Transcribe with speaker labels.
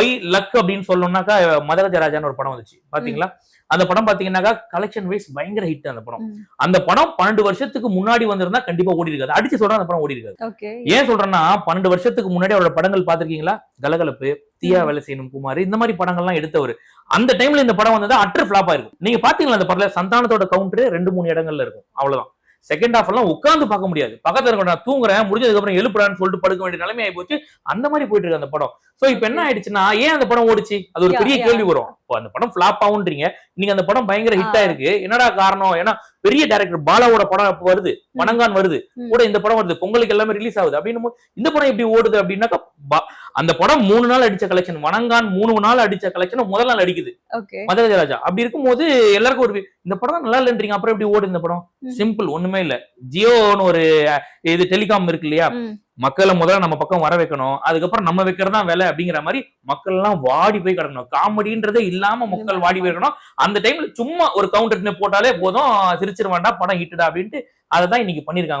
Speaker 1: By luck அப்படின்னு சொல்லணும்னாக்கா மதகஜராஜான்னு ஒரு படம் வந்துச்சு. பாத்தீங்களா? அந்த படம் பாத்தீங்கன்னாக்கா கலெக்ஷன் வைஸ் பயங்கர ஹிட் அந்த படம். அந்த படம் பன்னெண்டு வருஷத்துக்கு முன்னாடி வந்திருந்தா கண்டிப்பா ஓடி இருக்காது. அடிச்சு சொல்றேன் அந்த படம் ஓடி இருக்காது. ஏன் சொல்றேன்னா பன்னெண்டு வருஷத்துக்கு முன்னாடி அவரோட படங்கள் பாத்திருக்கீங்களா? கலகலப்பு தீயா. வேலை செய்யணும் குமார் இந்த மாதிரி படங்கள்லாம் எடுத்தவர். அந்த டைம்ல இந்த படம் வந்ததா அட்ரு ஃபிளாப் ஆயிருக்கும் நீங்க பாத்தீங்களா அந்த படத்துல சந்தானத்தோட கவுண்டர் ரெண்டு மூணு இடங்கள்ல இருக்கும். அவ்வளவுதான். செகண்ட் ஹாஃப் எல்லாம் உட்கார்ந்து பார்க்க முடியாது. பக்கத்துல இருக்க நான் தூங்குறேன் முடிஞ்சதுக்கு அப்புறம் எழுப்புறான்னு சொல்லிட்டு படுக்க வேண்டிய நிலைமை ஆகி போச்சு. அந்த மாதிரி போயிட்டு இருக்கு அந்த படம். சோ இப்போ என்ன ஆயிடுச்சுன்னா ஏன் அந்த படம் ஓடிச்சு? அது ஒரு பெரிய. கேள்வி வரும். இப்போ அந்த படம் ஃபிளாப் ஆகுன்றீங்க. நீங்க அந்த படம் பயங்கர ஹிட். ஆயிருக்கு. என்னடா காரணம்? ஏன்னா பெரிய டைரக்டர் பாலாவோட படம் வருது. பனங்கான் வருது. கூட இந்த படம் வருது. பொங்கலுக்கு எல்லாமே ரிலீஸ் ஆகுது. அப்படின்னு இந்த படம் எப்படி ஓடுது அப்படின்னாக்கா அந்த படம் மூணு நாள் அடிச்ச கலெக்ஷன் வணங்கான் மூணு நாள் அடிச்ச கலெக்ஷன் முதல் நாள் அடிக்குது.
Speaker 2: ஓகே.
Speaker 1: மதகஜராஜா அப்படி இருக்கும்போது எல்லாருக்கும் ஒரு இந்த படம் தான் நல்லா இல்லைன்றீங்க. அப்புறம் எப்படி ஓடுது இந்த படம். சிம்பிள் ஒண்ணுமே இல்ல. ஜியோன்னு ஒரு இது டெலிகாம் இருக்கு இல்லையா. மக்களை முதல்ல நம்ம பக்கம் வர வைக்கணும். அதுக்கப்புறம் நம்ம வைக்கிறது தான் வேலை அப்படிங்கிற மாதிரி மக்கள் எல்லாம் வாடி போய் கிடக்கணும். காமெடின்றதே இல்லாம மக்கள் வாடி போய் கிடக்கணும் அந்த டைம்ல சும்மா ஒரு கவுண்டர் போட்டாலே போதும். சிரிச்சிட வேண்டாம். படம் ஹிட்டடா அப்படின்ட்டு அதை தான் இன்னைக்கு பண்ணிருக்காங்க